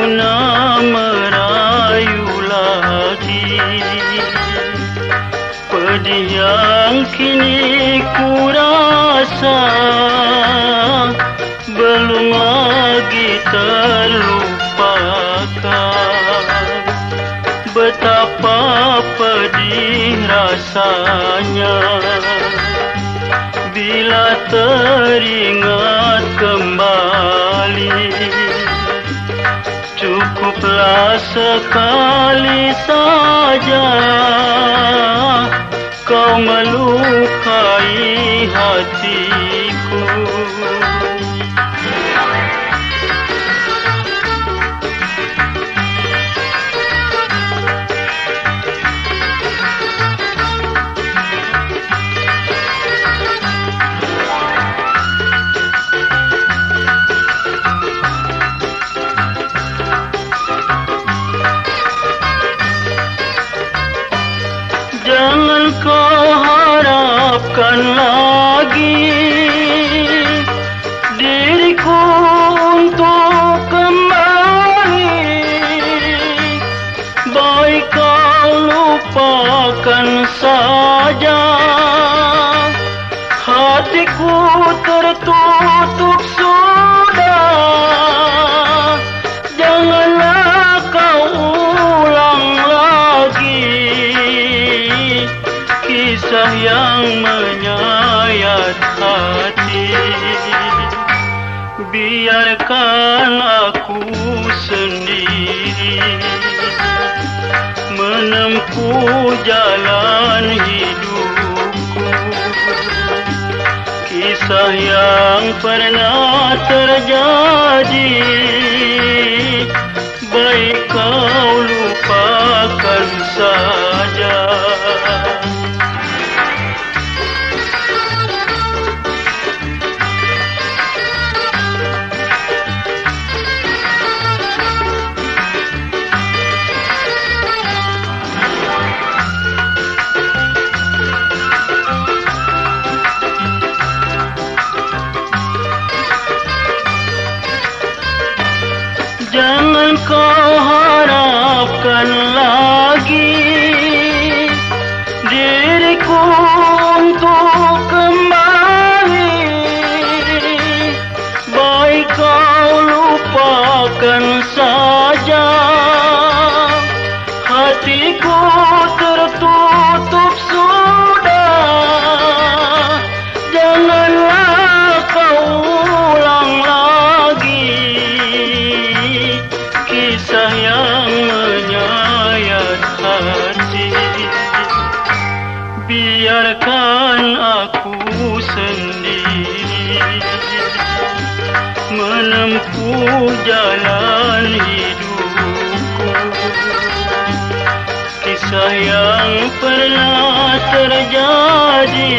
nama rayu lagi. Pedih yang kini ku rasa Belum lagi terlupakan. Betapa pedih rasanya Bila teringat Cukuplah sekali saja. Kau melukai hatiku harapkan lagi diriku untuk kembali. Baik kau lupakan saja Hatiku Kisah yang menyayat hati. Biarkan aku sendiri Menempuh jalan hidupku. Kisah yang pernah terjadi Jangan kau harapkan lagi diriku untuk kembali Biarkan aku sendiri Menempuh jalan hidupku. Kisah yang pernah terjadi